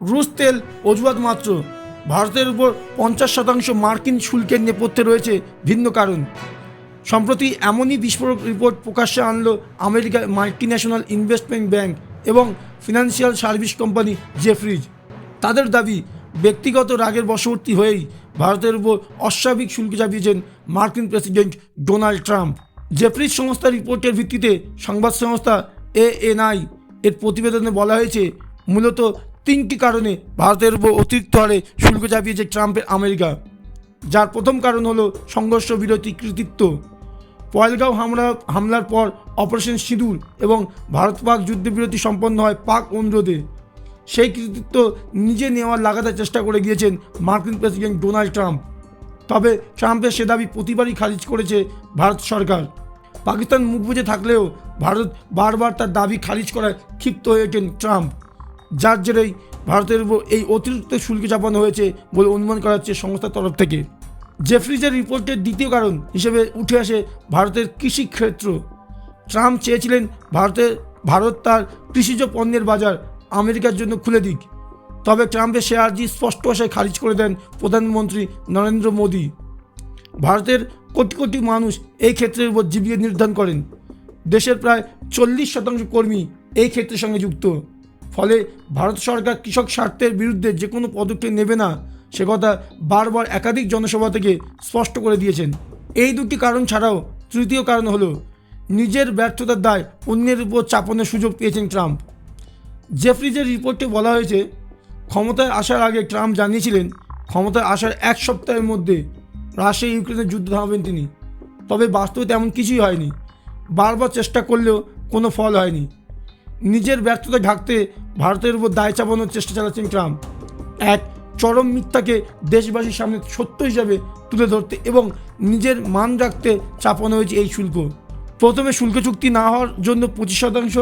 রুশ তেল অজুহাত মাত্র। ভারতের উপর পঞ্চাশ শতাংশ মার্কিন শুল্কের নেপথ্যে রয়েছে ভিন্ন কারণ। সম্প্রতি এমনই বিস্ফোরক রিপোর্ট প্রকাশ্যে আনলো আমেরিকার মাল্টিন্যাশনাল ইনভেস্টমেন্ট ব্যাংক এবং ফিনান্সিয়াল সার্ভিস কোম্পানি জেফ্রিজ। তাদের দাবি, ব্যক্তিগত রাগের বশবর্তী হয়েই ভারতের উপর অস্বাভাবিক শুল্ক চাপিয়েছেন মার্কিন প্রেসিডেন্ট ডোনাল্ড ট্রাম্প। জেফ্রিজ সংস্থার রিপোর্টের ভিত্তিতে সংবাদ সংস্থা এএনআই এর প্রতিবেদনে বলা হয়েছে, মূলত তিনটি কারণে ভারতের উপর অতিরিক্ত হারে শুল্ক চাপিয়েছে ট্রাম্পের আমেরিকা, যার প্রথম কারণ হলো সংঘর্ষ বিরতি কৃতিত্ব। পয়েলগাঁও হামলা, হামলার পর অপারেশন সিঁদুর এবং ভারত পাক যুদ্ধবিরতি সম্পন্ন হয় পাক অনুরোধে। সেই কৃতিত্ব নিজে নেওয়ার লাগাতার চেষ্টা করে গিয়েছেন মার্কিন প্রেসিডেন্ট ডোনাল্ড ট্রাম্প। তবে ট্রাম্পের সে দাবি প্রতিবারই খারিজ করেছে ভারত সরকার। পাকিস্তান মুখ বুজে থাকলেও ভারত বারবার তার দাবি খারিজ করায় ক্ষিপ্ত হয়েছেন ট্রাম্প। যার জেরেই ভারতের উপর এই অতিরিক্ত শুল্ক চাপানো হয়েছে বলে অনুমান করা হচ্ছে সংস্থার তরফ থেকে। জেফ্রিজের রিপোর্টের দ্বিতীয় কারণ হিসেবে উঠে আসে ভারতের কৃষি ক্ষেত্র। ট্রাম্প চেয়েছিলেন ভারতের ভারত তার কৃষিজ পণ্যের বাজার আমেরিকার জন্য খুলে দিক। তবে ট্রাম্পের সে আর্জি স্পষ্ট ভাষায় খারিজ করে দেন প্রধানমন্ত্রী নরেন্দ্র মোদী। ভারতের কোটি কোটি মানুষ এই ক্ষেত্রের উপর জীবিকা নির্ধারণ করেন। দেশের প্রায় চল্লিশ শতাংশ কর্মী এই ক্ষেত্রের সঙ্গে যুক্ত। ফলে ভারত সরকার কৃষক স্বার্থের বিরুদ্ধে যে কোনো পদক্ষেপ নেবে না, সে কথা বারবার একাধিক জনসভা থেকে স্পষ্ট করে দিয়েছেন। এই দুটি কারণ ছাড়াও তৃতীয় কারণ হলো, নিজের ব্যর্থতার দায় অন্যের উপর চাপানোর সুযোগ পেয়েছেন ট্রাম্প। জেফ্রিজের রিপোর্টে বলা হয়েছে, ক্ষমতায় আসার আগে ট্রাম্প জানিয়েছিলেন, ক্ষমতায় আসার এক সপ্তাহের মধ্যে রাশিয়া ইউক্রেনের যুদ্ধ থামাবেন তিনি। তবে বাস্তবে তেমন কিছুই হয়নি। বারবার চেষ্টা করলেও কোনো ফল হয়নি। নিজের ব্যর্থতা ঢাকতে ভারতের উপর দায় চাপানোর চেষ্টা চালাচ্ছেন ট্রাম্প। এক, চরম মিথ্যাকে দেশবাসীর সামনে সত্য হিসাবে তুলে ধরতে এবং নিজের মান রাখতে চাপানো হয়েছে এই শুল্ক। প্রথমে শুল্ক চুক্তি না হওয়ার জন্য পঁচিশ শতাংশ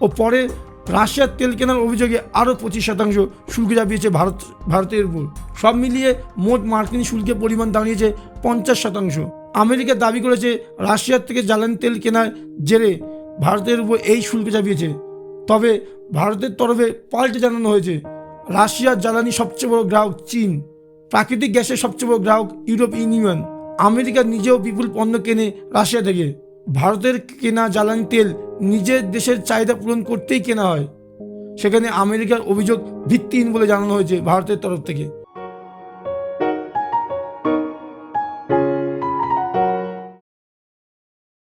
ও পরে রাশিয়ার তেল কেনার অভিযোগে আরও পঁচিশ শতাংশ শুল্ক চাপিয়েছে ভারত, ভারতের উপর। সব মিলিয়ে মোট মার্কিন শুল্কের পরিমাণ দাঁড়িয়েছে পঞ্চাশ শতাংশ। আমেরিকা দাবি করেছে রাশিয়ার থেকে জ্বালানি তেল কেনার জেরে ভারতের উপর এই শুল্ক চাপিয়েছে। তবে ভারতের তরফে পাল্টে জানানো হয়েছে, রাশিয়ার জ্বালানি সবচেয়ে বড় গ্রাহক চীন, প্রাকৃতিক গ্যাসের সবচেয়ে বড় গ্রাহক ইউরোপ ইউনিয়ন, আমেরিকা নিজেও বিপুল পণ্য কেনে রাশিয়া থেকে। ভারতের কেনা জ্বালানি তেল নিজের দেশের চাহিদা পূরণ করতেই কেনা হয়। সেখানে আমেরিকার অভিযোগ ভিত্তিহীন বলে জানানো হয়েছে ভারতের তরফ থেকে।